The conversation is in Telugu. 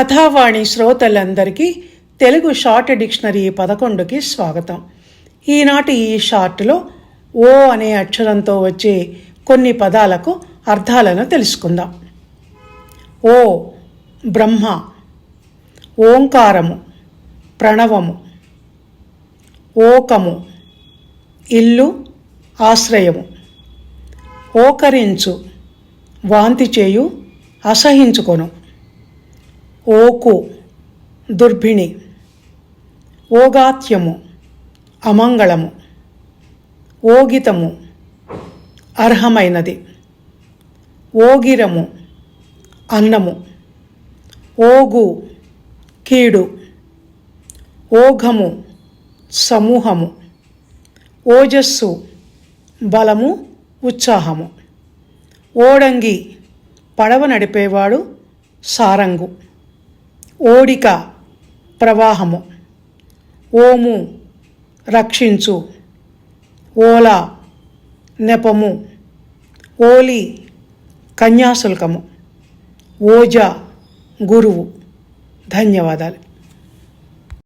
కథావాణి శ్రోతలందరికీ తెలుగు షార్ట్ డిక్షనరీ పదకొండుకి స్వాగతం. ఈనాటి ఈ షార్ట్లో ఓ అనే అక్షరంతో వచ్చే కొన్ని పదాలకు అర్థాలను తెలుసుకుందాం. ఓ బ్రహ్మ. ఓంకారము ప్రణవము. ఓకము ఇల్లు ఆశ్రయము. ఓకరించు వాంతి చేయు అసహించుకొను. ఓకు దుర్భిణి ఓగాత్యము అమంగళము ఓగితము అర్హమైనది ఓగిరము అన్నము ఓగు కీడు ఓఘము సమూహము ఓజస్సు బలము ఉత్సాహము. ఓడంగి పడవ నడిపేవాడు సారంగు. ఓడిక ప్రవాహము. ఓము రక్షించు. ఓలా నెపము. ఓలి కన్యాశుల్కము. ఓజ గురువు. ధన్యవాదాలు.